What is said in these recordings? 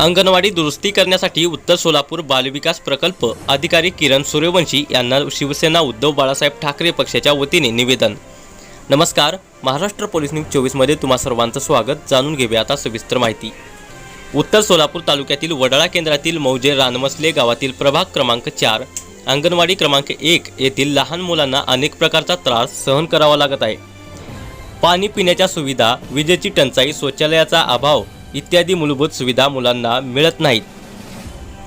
अंगणवाडी दुरुस्ती करण्यासाठी उत्तर सोलापूर बालविकास प्रकल्प अधिकारी किरण सूर्यवंशी यांना शिवसेना उद्धव बाळासाहेब ठाकरे पक्षाच्या वतीने निवेदन. नमस्कार महाराष्ट्र पोलीस न्यूज चोवीसमध्ये तुम्हा सर्वांचं स्वागत. जाणून घेऊया आता सविस्तर माहिती. उत्तर सोलापूर तालुक्यातील वडाळा केंद्रातील मौजे रानमसले गावातील प्रभाग क्रमांक चार अंगणवाडी क्रमांक एक येथील लहान मुलांना अनेक प्रकारचा त्रास सहन करावा लागत आहे. पाणी पिण्याच्या सुविधा विजेची टंचाई शौचालयाचा अभाव इत्यादी मूलभूत सुविधा मुलांना मिळत नाहीत.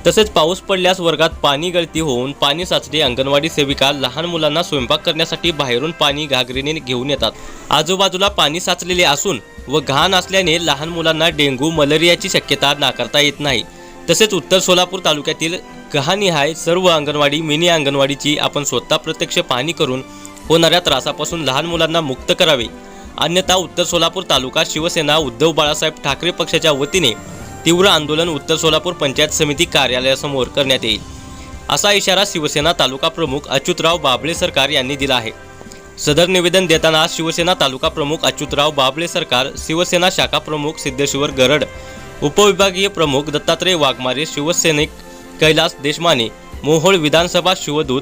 तसेच पाऊस पडल्यास वर्गात पाणी गळती होऊन पाणी साचते अंगणवाडी सेविका लहान मुलांना स्वयंपाक करण्यासाठी बाहेरून पाणी घागरीने घेऊन येतात. आजूबाजूला पाणी साचलेले असून व घाण असल्याने लहान मुलांना डेंग्यू मलेरियाची शक्यता नाकारता येत नाही. तसेच उत्तर सोलापूर तालुक्यातील गहानिहाय सर्व अंगणवाडी मिनी अंगणवाडीची आपण स्वतः प्रत्यक्ष पाहणी करून होणाऱ्या त्रासापासून लहान मुलांना मुक्त करावे. अन्यथा उत्तर सोलापूर तालुका शिवसेना उद्धव बाळासाहेब ठाकरे पक्षाच्या वतीने तीव्र आंदोलन उत्तर सोलापूर पंचायत समिती कार्यालयासमोर करण्यात येईल. असा इशारा शिवसेना तालुका प्रमुख अच्युतराव बाबळे सरकार यांनी दिला आहे. सदर निवेदन देताना शिवसेना तालुका प्रमुख अच्युतराव बाबळे सरकार शिवसेना शाखा प्रमुख सिद्धेश्वर गरड उपविभागीय प्रमुख दत्तात्रय वाघमारे शिवसैनिक कैलास देशमाने मोहोळ विधानसभा शिवदूत